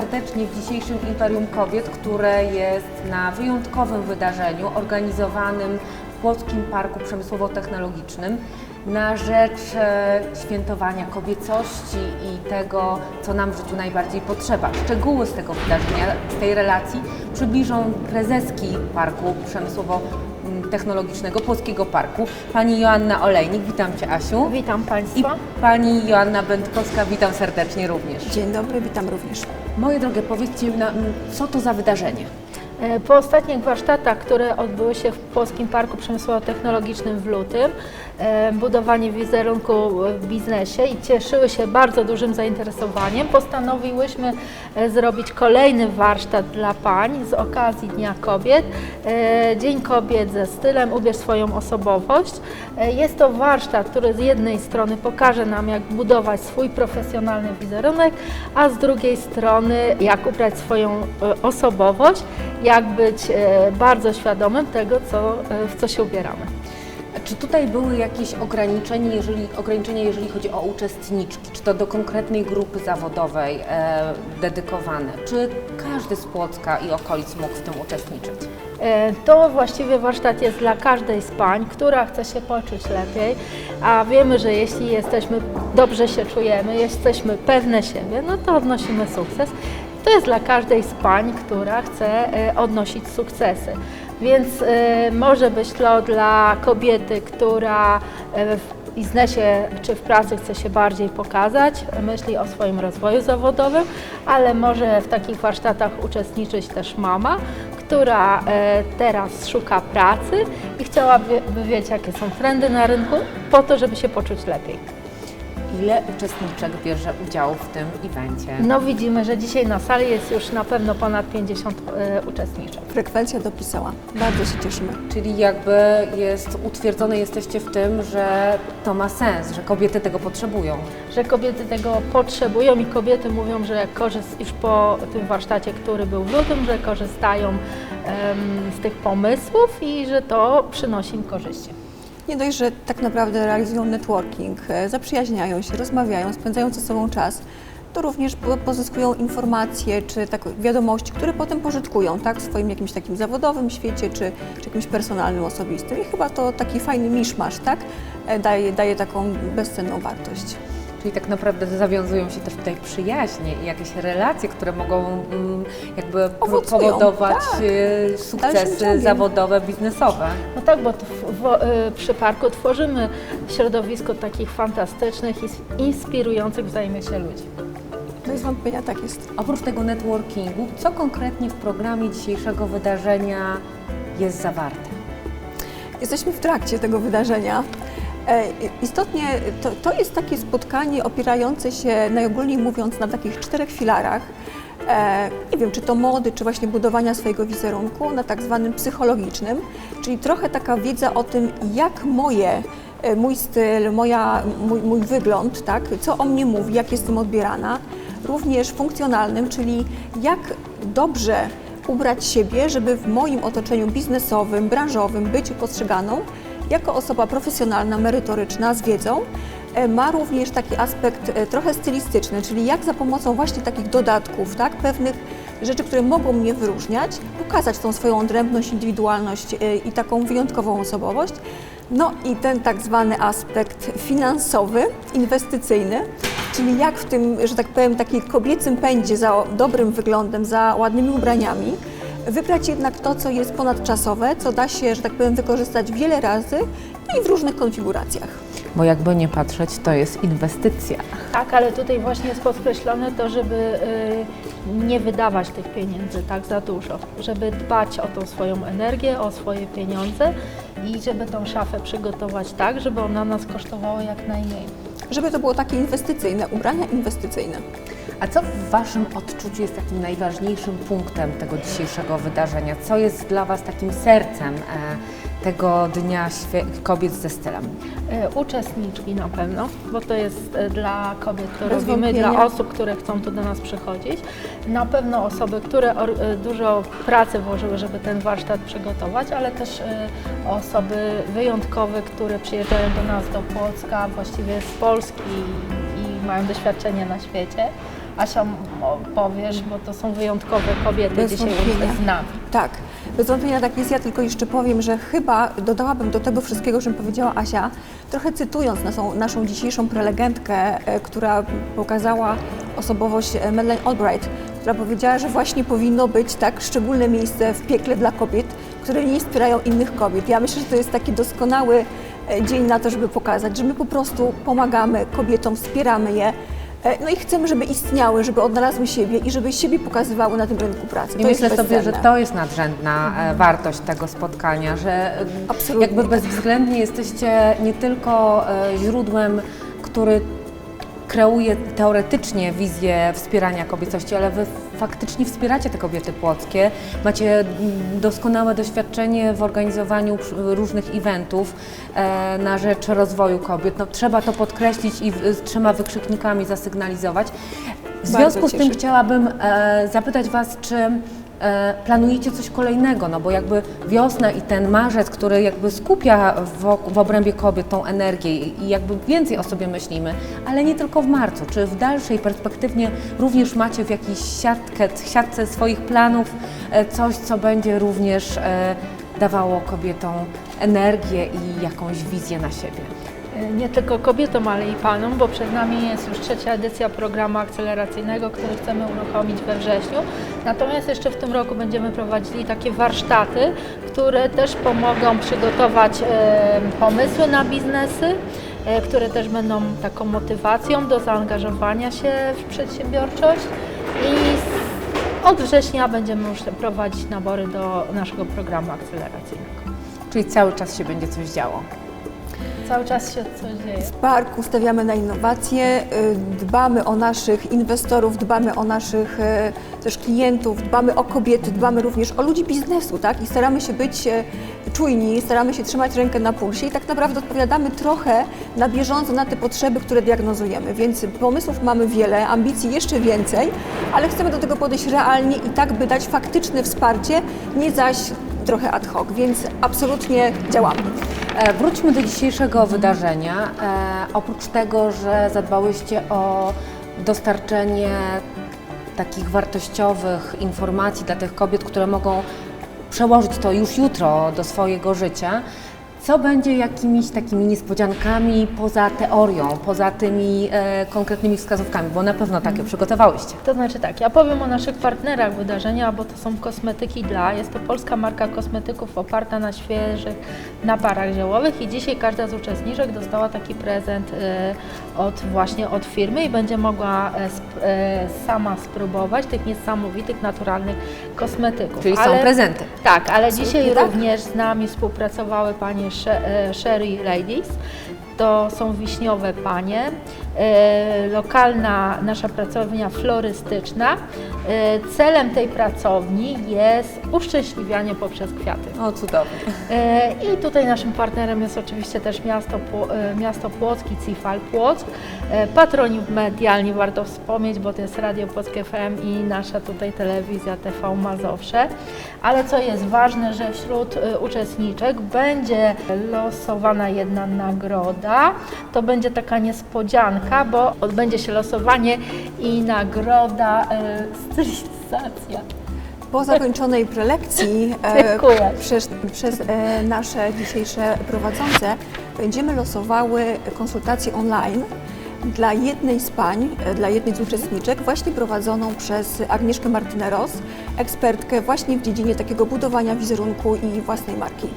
serdecznie w dzisiejszym Imperium Kobiet, które jest na wyjątkowym wydarzeniu organizowanym w Polskim Parku Przemysłowo-Technologicznym na rzecz e, świętowania kobiecości i tego, co nam w życiu najbardziej potrzeba. Szczegóły z tego wydarzenia, z tej relacji przybliżą prezeski Parku Przemysłowo-Technologicznego Polskiego Parku, pani Joanna Olejnik. Witam Cię, Asiu. Witam I Państwa. pani Joanna Będkowska, witam serdecznie również. Dzień dobry, witam również. Moje drogie, powiedzcie co to za wydarzenie? E, Po ostatnich warsztatach, które odbyły się w Polskim Parku Przemysłowo-Technologicznym w lutym, budowanie wizerunku w biznesie i cieszyły się bardzo dużym zainteresowaniem, postanowiłyśmy e, zrobić kolejny warsztat dla pań z okazji Dnia Kobiet. E, Dzień Kobiet ze stylem Ubierz swoją osobowość. E, Jest to warsztat, który z jednej strony pokaże nam, jak budować swój profesjonalny wizerunek, a z drugiej strony, jak ubrać swoją e, osobowość, jak być e, bardzo świadomym tego, co, e, w co się ubieramy. Czy tutaj były jakieś ograniczenia, jeżeli, ograniczenia, jeżeli chodzi o uczestniczki? Czy to do konkretnej grupy zawodowej e, dedykowane? Czy każdy z Płocka i okolic mógł w tym uczestniczyć? E, To właściwie warsztat jest dla każdej z pań, która chce się poczuć lepiej, a wiemy, że jeśli jesteśmy, dobrze się czujemy, jesteśmy pewne siebie, no to odnosimy sukces. To jest dla każdej z pań, która chce e, odnosić sukcesy. Więc e, może być to dla kobiety, która e, w biznesie czy w pracy chce się bardziej pokazać, myśli o swoim rozwoju zawodowym, ale może w takich warsztatach uczestniczyć też mama, która e, teraz szuka pracy i chciałaby wiedzieć, jakie są trendy na rynku, po to, żeby się poczuć lepiej. Ile uczestniczek bierze udział w tym evencie? No widzimy, że dzisiaj na sali jest już na pewno ponad 50 e, uczestniczek. Frekwencja dopisała. Bardzo się cieszymy. Czyli jakby jest utwierdzone jesteście w tym, że to ma sens, że kobiety tego potrzebują. Że kobiety tego potrzebują i kobiety mówią, że korzyst, już po tym warsztacie, który był w lutym, że korzystają em, z tych pomysłów i że to przynosi im korzyści. Nie dość, że tak naprawdę realizują networking, e, zaprzyjaźniają się, rozmawiają, spędzają ze sobą czas, to również po- pozyskują informacje czy tak wiadomości, które potem pożytkują tak, w swoim jakimś takim zawodowym świecie czy, czy jakimś personalnym, osobistym. I chyba to taki fajny miszmasz, tak, e, daje, daje taką bezcenną wartość. Czyli tak naprawdę zawiązują się też tutaj przyjaźnie i jakieś relacje, które mogą mm, jakby Owocują, powodować tak. Dalszym sukcesy zawodowe, biznesowe. No tak, bo w, w, y, przy parku tworzymy środowisko takich fantastycznych i inspirujących wzajemnie się ludzi. Bez wątpienia tak jest. Oprócz tego networkingu, co konkretnie w programie dzisiejszego wydarzenia jest zawarte? Jesteśmy w trakcie tego wydarzenia. E, Istotnie to, to jest takie spotkanie opierające się, najogólniej mówiąc, na takich czterech filarach. E, nie wiem, czy to mody, czy właśnie budowania swojego wizerunku, na tak zwanym psychologicznym, czyli trochę taka wiedza o tym, jak moje, e, mój styl, moja, mój, mój wygląd, tak, co o mnie mówi, jak jestem odbierana. Również funkcjonalnym, czyli jak dobrze ubrać siebie, żeby w moim otoczeniu biznesowym, branżowym być postrzeganą jako osoba profesjonalna, merytoryczna, z wiedzą. E, Ma również taki aspekt e, trochę stylistyczny, czyli jak za pomocą właśnie takich dodatków, tak, pewnych rzeczy, które mogą mnie wyróżniać, pokazać tą swoją odrębność, indywidualność e, i taką wyjątkową osobowość. No i ten tak zwany aspekt finansowy, inwestycyjny, czyli jak w tym, że tak powiem, takim kobiecym pędzie za dobrym wyglądem, za ładnymi ubraniami, wybrać jednak to, co jest ponadczasowe, co da się, że tak powiem, wykorzystać wiele razy i w różnych konfiguracjach. Bo jakby nie patrzeć, to jest inwestycja. Tak, ale tutaj właśnie jest podkreślone to, żeby y, nie wydawać tych pieniędzy tak za dużo, żeby dbać o tą swoją energię, o swoje pieniądze i żeby tą szafę przygotować tak, żeby ona nas kosztowała jak najmniej. Żeby to było takie inwestycyjne, ubrania inwestycyjne. A co w Waszym odczuciu jest takim najważniejszym punktem tego dzisiejszego wydarzenia? Co jest dla Was takim sercem e, tego Dnia Kobiet ze stylem? E, Uczestniczki na pewno, bo to jest e, dla kobiet, to Bez robimy, wątpienia. dla osób, które chcą tu do nas przychodzić. Na pewno osoby, które dużo pracy włożyły, żeby ten warsztat przygotować, ale też osoby wyjątkowe, które przyjeżdżają do nas do Płocka, właściwie z Polski i mają doświadczenie na świecie. Asia powiesz, bo to są wyjątkowe kobiety Bez dzisiaj z nami. Tak, bez wątpienia tak jest. Ja tylko jeszcze powiem, że chyba dodałabym do tego wszystkiego, o czym powiedziała Asia, trochę cytując naszą, naszą dzisiejszą prelegentkę, e, która pokazała osobowość e, Madeleine Albright, która powiedziała, że właśnie powinno być tak szczególne miejsce w piekle dla kobiet, które nie wspierają innych kobiet. Ja myślę, że to jest taki doskonały e, dzień na to, żeby pokazać, że my po prostu pomagamy kobietom, wspieramy je. E, No i chcemy, żeby istniały, żeby odnalazły siebie i żeby siebie pokazywały na tym rynku pracy. I To myślę sobie, że to jest nadrzędna e, wartość tego spotkania, że Absolutnie jakby tak. bezwzględnie jesteście nie tylko e, źródłem, który kreuje teoretycznie wizję wspierania kobiecości, ale wy faktycznie wspieracie te kobiety płockie. Macie doskonałe doświadczenie w organizowaniu różnych eventów e, na rzecz rozwoju kobiet. No, trzeba to podkreślić i trzema wykrzyknikami zasygnalizować. W związku z tym chciałabym e, zapytać Was, czy planujecie coś kolejnego, no bo jakby wiosna i ten marzec, który jakby skupia w, w obrębie kobiet tą energię i jakby więcej o sobie myślimy, ale nie tylko w marcu, czy w dalszej perspektywie również macie w jakiejś siatkę, siatce swoich planów e, coś, co będzie również e, dawało kobietom energię i jakąś wizję na siebie. Nie tylko kobietom, ale i panom, bo przed nami jest już trzecia edycja programu akceleracyjnego, który chcemy uruchomić we wrześniu. Natomiast jeszcze w tym roku będziemy prowadzili takie warsztaty, które też pomogą przygotować e, pomysły na biznesy, e, które też będą taką motywacją do zaangażowania się w przedsiębiorczość i od września będziemy już prowadzić nabory do naszego programu akceleracyjnego. Czyli cały czas się będzie coś działo. Cały czas się coś dzieje. W parku stawiamy na innowacje, y, dbamy o naszych inwestorów, dbamy o naszych y, też klientów, dbamy o kobiety, dbamy również o ludzi biznesu, tak? I staramy się być e, czujni, staramy się trzymać rękę na pulsie i tak naprawdę odpowiadamy trochę na bieżąco na te potrzeby, które diagnozujemy. Więc pomysłów mamy wiele, ambicji jeszcze więcej, ale chcemy do tego podejść realnie i tak, by dać faktyczne wsparcie, nie zaś trochę ad hoc, więc absolutnie działamy. E, Wróćmy do dzisiejszego wydarzenia. E, oprócz tego, że zadbałyście o dostarczenie takich wartościowych informacji dla tych kobiet, które mogą przełożyć to już jutro do swojego życia, co będzie jakimiś takimi niespodziankami poza teorią, poza tymi e, konkretnymi wskazówkami, bo na pewno takie przygotowałyście. To znaczy tak, ja powiem o naszych partnerach wydarzenia, bo to są kosmetyki dla. Jest to polska marka kosmetyków oparta na świeżych naparach ziołowych i dzisiaj każda z uczestniczek dostała taki prezent e, od właśnie od firmy i będzie mogła e, sp, e, sama spróbować tych niesamowitych, naturalnych kosmetyków. Czyli Ale- są prezenty. Tak, ale dzisiaj tak. również z nami współpracowały panie Sherry Ladies. To są wiśniowe panie, e, lokalna nasza pracownia florystyczna. E, celem tej pracowni jest uszczęśliwianie poprzez kwiaty. O, cudownie. E, I tutaj naszym partnerem jest oczywiście też miasto, e, miasto Płock i Cifal Płock. Patroniów medialnie warto wspomnieć, bo to jest Radio Płock FM i nasza tutaj telewizja TV Mazowsze. Ale co jest ważne, że wśród uczestniczek będzie losowana jedna nagroda. To będzie taka niespodzianka, bo odbędzie się losowanie i nagroda stylizacja. Po zakończonej prelekcji e, przez, przez e, nasze dzisiejsze prowadzące będziemy losowały konsultację online dla jednej z pań, e, dla jednej z uczestniczek, właśnie prowadzoną przez Agnieszkę Martyneros, ekspertkę właśnie w dziedzinie takiego budowania wizerunku i własnej marki.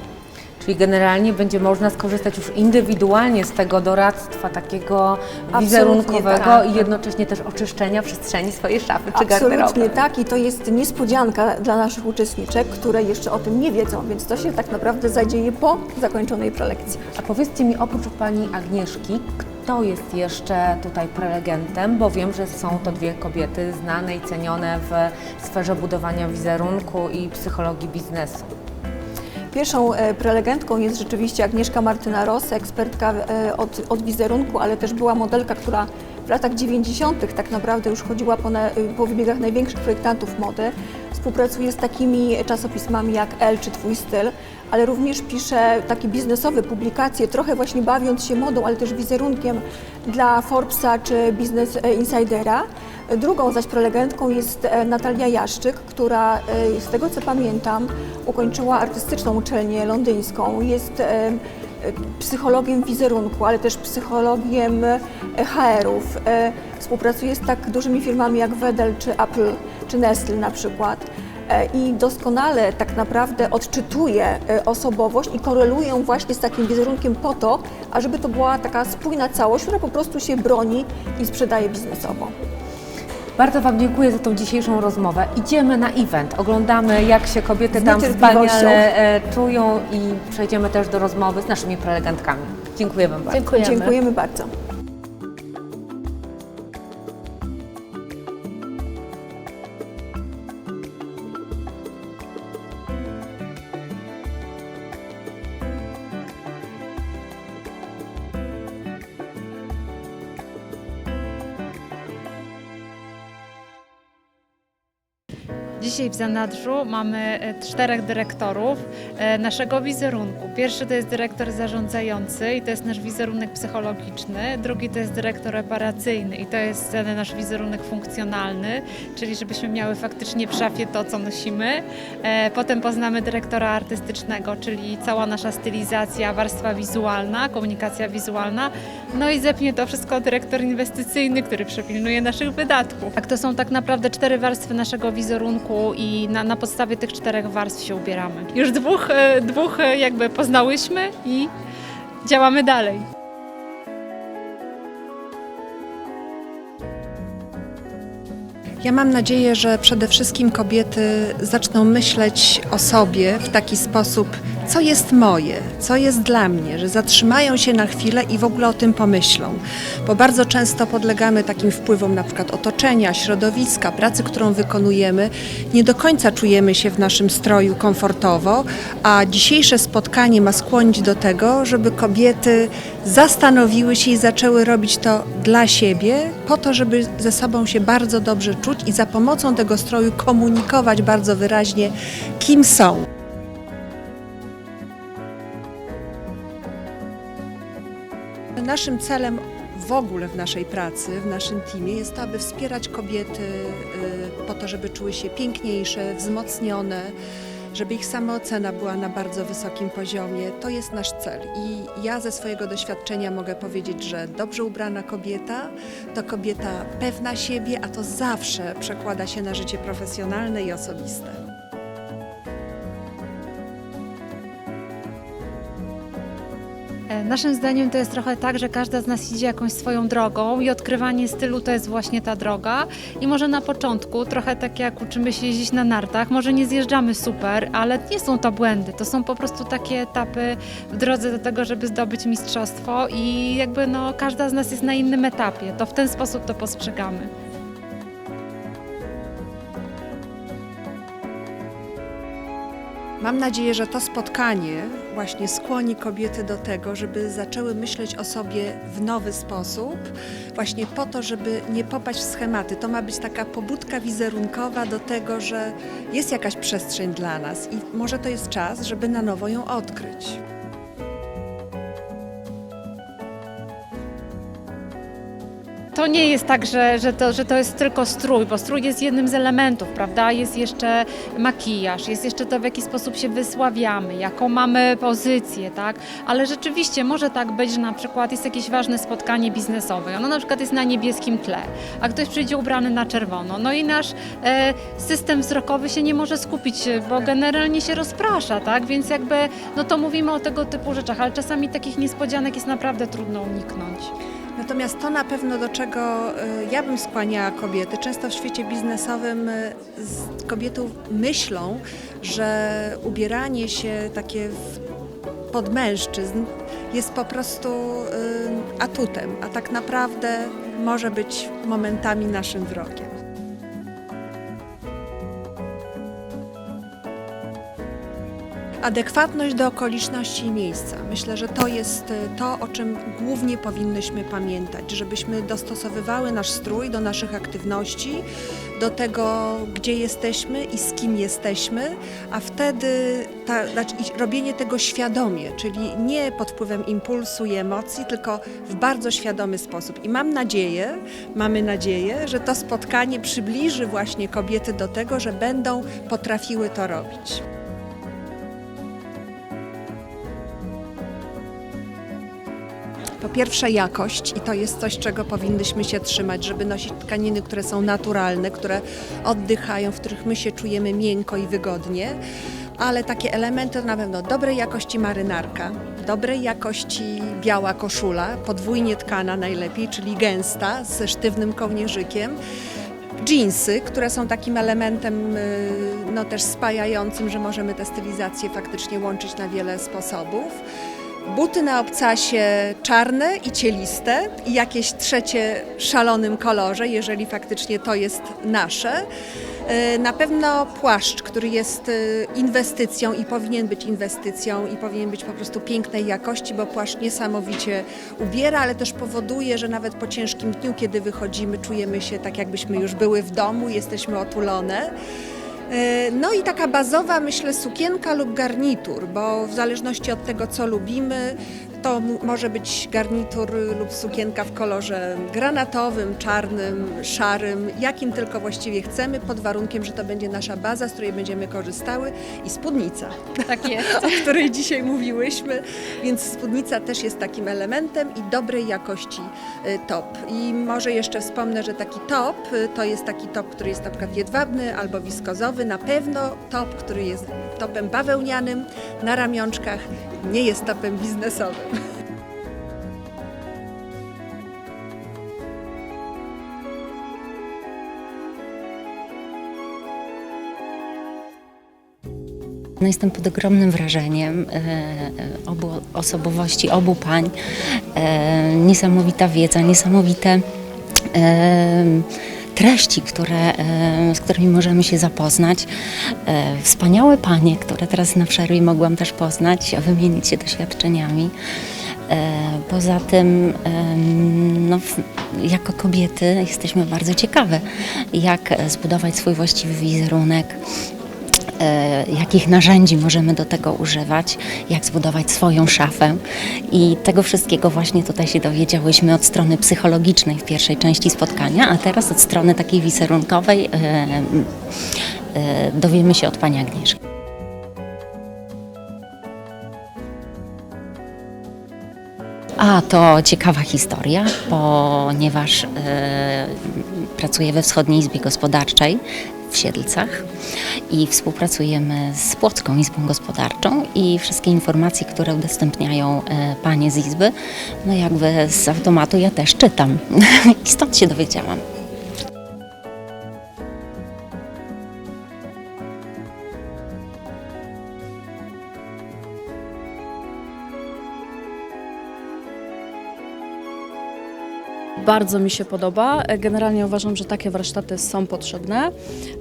Czyli generalnie będzie można skorzystać już indywidualnie z tego doradztwa takiego Absolutnie wizerunkowego tak. i jednocześnie też oczyszczenia przestrzeni swojej szafy czy Absolutnie garderoby. tak i to jest niespodzianka dla naszych uczestniczek, które jeszcze o tym nie wiedzą, więc to się tak naprawdę zadzieje po zakończonej prelekcji. A powiedzcie mi oprócz Pani Agnieszki, kto jest jeszcze tutaj prelegentem, bo wiem, że są to dwie kobiety znane i cenione w sferze budowania wizerunku i psychologii biznesu. Pierwszą e, prelegentką jest rzeczywiście Agnieszka Martyna Ros, ekspertka e, od, od wizerunku, ale też była modelka, która w latach 90. tak naprawdę już chodziła po, na, po wybiegach największych projektantów mody. Współpracuje z takimi czasopismami jak Elle czy Twój Styl, ale również pisze takie biznesowe publikacje, trochę właśnie bawiąc się modą, ale też wizerunkiem dla Forbesa czy Business Insidera. Drugą zaś prelegentką jest e, Natalia Jaszczyk, która e, z tego co pamiętam ukończyła artystyczną uczelnię londyńską. Jest e, e, psychologiem wizerunku, ale też psychologiem e, HR-ów. E, Współpracuje z tak dużymi firmami jak Wedel czy Apple czy Nestle na przykład. E, I doskonale tak naprawdę odczytuje osobowość i koreluje ją właśnie z takim wizerunkiem po to, ażeby to była taka spójna całość, która po prostu się broni i sprzedaje biznesowo. Bardzo Wam dziękuję za tą dzisiejszą rozmowę. Idziemy na event, oglądamy jak się kobiety Z tam wspaniale e, czują i przejdziemy też do rozmowy z naszymi prelegentkami. Dziękuję Wam bardzo. Dziękujemy. Dziękujemy bardzo. Dzisiaj w zanadrzu mamy e, czterech dyrektorów e, naszego wizerunku. Pierwszy to jest dyrektor zarządzający i to jest nasz wizerunek psychologiczny. Drugi to jest dyrektor operacyjny i to jest nasz wizerunek funkcjonalny, czyli żebyśmy miały faktycznie w szafie to, co nosimy. E, Potem poznamy dyrektora artystycznego, czyli cała nasza stylizacja, warstwa wizualna, komunikacja wizualna. No i zepnie to wszystko dyrektor inwestycyjny, który przepilnuje naszych wydatków. Tak, to są tak naprawdę cztery warstwy naszego wizerunku i na, na podstawie tych czterech warstw się ubieramy. Już dwóch, e, dwóch e, jakby poznałyśmy i działamy dalej. Ja mam nadzieję, że przede wszystkim kobiety zaczną myśleć o sobie w taki sposób, co jest moje, co jest dla mnie, że zatrzymają się na chwilę i w ogóle o tym pomyślą. Bo bardzo często podlegamy takim wpływom na przykład otoczenia, środowiska, pracy, którą wykonujemy. Nie do końca czujemy się w naszym stroju komfortowo, a dzisiejsze spotkanie ma skłonić do tego, żeby kobiety zastanowiły się i zaczęły robić to dla siebie, po to, żeby ze sobą się bardzo dobrze czuć i za pomocą tego stroju komunikować bardzo wyraźnie, kim są. Naszym celem w ogóle w naszej pracy, w naszym teamie jest to, aby wspierać kobiety y, po to, żeby czuły się piękniejsze, wzmocnione, żeby ich samoocena była na bardzo wysokim poziomie. To jest nasz cel. I ja ze swojego doświadczenia mogę powiedzieć, że dobrze ubrana kobieta to kobieta pewna siebie, a to zawsze przekłada się na życie profesjonalne i osobiste. Naszym zdaniem to jest trochę tak, że każda z nas idzie jakąś swoją drogą i odkrywanie stylu to jest właśnie ta droga. I może na początku, trochę tak jak uczymy się jeździć na nartach, może nie zjeżdżamy super, ale nie są to błędy. To są po prostu takie etapy w drodze do tego, żeby zdobyć mistrzostwo i jakby no każda z nas jest na innym etapie. To w ten sposób to postrzegamy. Mam nadzieję, że to spotkanie właśnie skłoni kobiety do tego, żeby zaczęły myśleć o sobie w nowy sposób, właśnie po to, żeby nie popaść w schematy. To ma być taka pobudka wizerunkowa do tego, że jest jakaś przestrzeń dla nas i może to jest czas, żeby na nowo ją odkryć. To nie jest tak, że, że, to, że to jest tylko strój, bo strój jest jednym z elementów, prawda? Jest jeszcze makijaż, jest jeszcze to, w jaki sposób się wysławiamy, jaką mamy pozycję, tak? Ale rzeczywiście może tak być, że na przykład jest jakieś ważne spotkanie biznesowe, ono na przykład jest na niebieskim tle, a ktoś przyjdzie ubrany na czerwono. No i nasz e, system wzrokowy się nie może skupić, bo generalnie się rozprasza, tak? Więc jakby, no to mówimy o tego typu rzeczach, ale czasami takich niespodzianek jest naprawdę trudno uniknąć. Natomiast to na pewno do czego y, ja bym skłaniała kobiety, często w świecie biznesowym y, kobiety myślą, że ubieranie się takie pod mężczyzn jest po prostu y, atutem, a tak naprawdę może być momentami naszym wrogiem. Adekwatność do okoliczności i miejsca. Myślę, że to jest e, to, o czym głównie powinnyśmy pamiętać, żebyśmy dostosowywały nasz strój do naszych aktywności, do tego, gdzie jesteśmy i z kim jesteśmy, a wtedy ta, znaczy, robienie tego świadomie, czyli nie pod wpływem impulsu i emocji, tylko w bardzo świadomy sposób. I mam nadzieję, mamy nadzieję, że to spotkanie przybliży właśnie kobiety do tego, że będą potrafiły to robić. Po pierwsze jakość i to jest coś, czego powinnyśmy się trzymać, żeby nosić tkaniny, które są naturalne, które oddychają, w których my się czujemy miękko i wygodnie. Ale takie elementy na pewno dobrej jakości marynarka, dobrej jakości biała koszula, podwójnie tkana najlepiej, czyli gęsta, ze sztywnym kołnierzykiem. Dżinsy, które są takim elementem y, no, też spajającym, że możemy tę stylizację faktycznie łączyć na wiele sposobów. Buty na obcasie czarne i cieliste i jakieś trzecie w szalonym kolorze, jeżeli faktycznie to jest nasze. E, Na pewno płaszcz, który jest e, inwestycją i powinien być inwestycją i powinien być po prostu pięknej jakości, bo płaszcz niesamowicie ubiera, ale też powoduje, że nawet po ciężkim dniu, kiedy wychodzimy, czujemy się tak, jakbyśmy już były w domu, jesteśmy otulone. E, No i taka bazowa, myślę, sukienka lub garnitur, bo w zależności od tego, co lubimy, to może być garnitur lub sukienka w kolorze granatowym, czarnym, szarym, jakim tylko właściwie chcemy, pod warunkiem, że to będzie nasza baza, z której będziemy korzystały i spódnica, Tak jest. o której dzisiaj mówiłyśmy, więc spódnica też jest takim elementem i dobrej jakości y, top. I może jeszcze wspomnę, że taki top y, to jest taki top, który jest na przykład jedwabny albo wiskozowy, na pewno top, który jest topem bawełnianym na ramionczkach, nie jest topem biznesowym. No jestem pod ogromnym wrażeniem e, obu osobowości, obu pań. E, niesamowita wiedza, niesamowite e, treści, które, z którymi możemy się zapoznać. Wspaniałe panie, które teraz na przerwie mogłam też poznać, wymienić się doświadczeniami. Poza tym, no, jako kobiety jesteśmy bardzo ciekawe, jak zbudować swój właściwy wizerunek, jakich narzędzi możemy do tego używać, jak zbudować swoją szafę. I tego wszystkiego właśnie tutaj się dowiedziałyśmy od strony psychologicznej w pierwszej części spotkania, a teraz od strony takiej wizerunkowej e, e, dowiemy się od pani Agnieszki. A to ciekawa historia, ponieważ e, pracuję we Wschodniej Izbie Gospodarczej w Siedlcach i współpracujemy z Płocką Izbą Gospodarczą i wszystkie informacje, które udostępniają e, panie z Izby, no jakby z automatu ja też czytam i stąd się dowiedziałam. Bardzo mi się podoba. Generalnie uważam, że takie warsztaty są potrzebne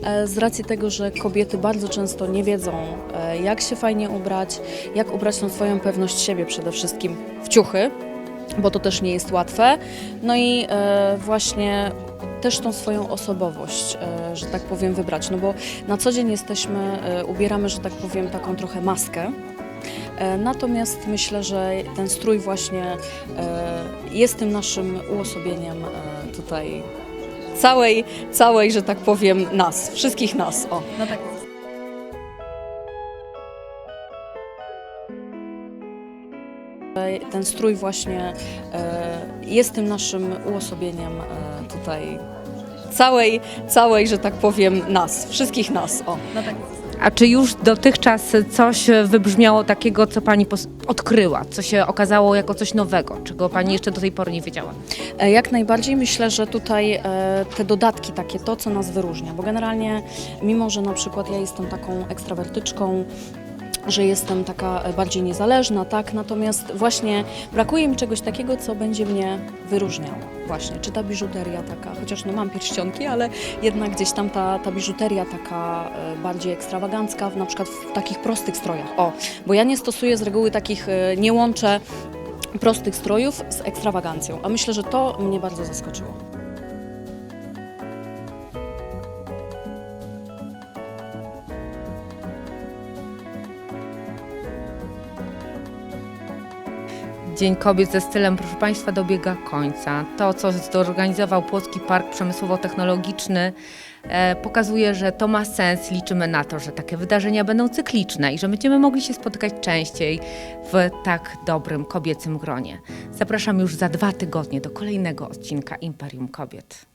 e, z racji tego, że kobiety bardzo często nie wiedzą, e, jak się fajnie ubrać, jak ubrać tą swoją pewność siebie przede wszystkim w ciuchy, bo to też nie jest łatwe. No i e, właśnie też tą swoją osobowość, e, że tak powiem, wybrać. No bo na co dzień jesteśmy, e, ubieramy, że tak powiem, taką trochę maskę. E, Natomiast myślę, że ten strój właśnie e, jest tym naszym uosobieniem e, tutaj całej, całej, że tak powiem, nas, wszystkich nas. O, no tak. Ten strój właśnie jest tym naszym uosobieniem tutaj całej, całej, że tak powiem, nas, wszystkich nas. O, no tak. A czy już dotychczas coś wybrzmiało takiego, co Pani odkryła, co się okazało jako coś nowego, czego Pani jeszcze do tej pory nie wiedziała? E, Jak najbardziej myślę, że tutaj e, te dodatki, takie to, co nas wyróżnia, bo generalnie, mimo że na przykład ja jestem taką ekstrawertyczką, że jestem taka e, bardziej niezależna, tak? Natomiast właśnie brakuje mi czegoś takiego, co będzie mnie wyróżniało. Właśnie, czy ta biżuteria taka, chociaż no mam pierścionki, ale jednak gdzieś tam ta, ta biżuteria taka e, bardziej ekstrawagancka, na przykład w takich prostych strojach. O, bo ja nie stosuję z reguły takich, e, nie łączę prostych strojów z ekstrawagancją, a myślę, że to mnie bardzo zaskoczyło. Dzień Kobiet ze stylem, proszę Państwa, dobiega końca. To, co zorganizował Płocki Park Przemysłowo-Technologiczny, e, pokazuje, że to ma sens. Liczymy na to, że takie wydarzenia będą cykliczne i że będziemy mogli się spotykać częściej w tak dobrym kobiecym gronie. Zapraszam już za dwa tygodnie do kolejnego odcinka Imperium Kobiet.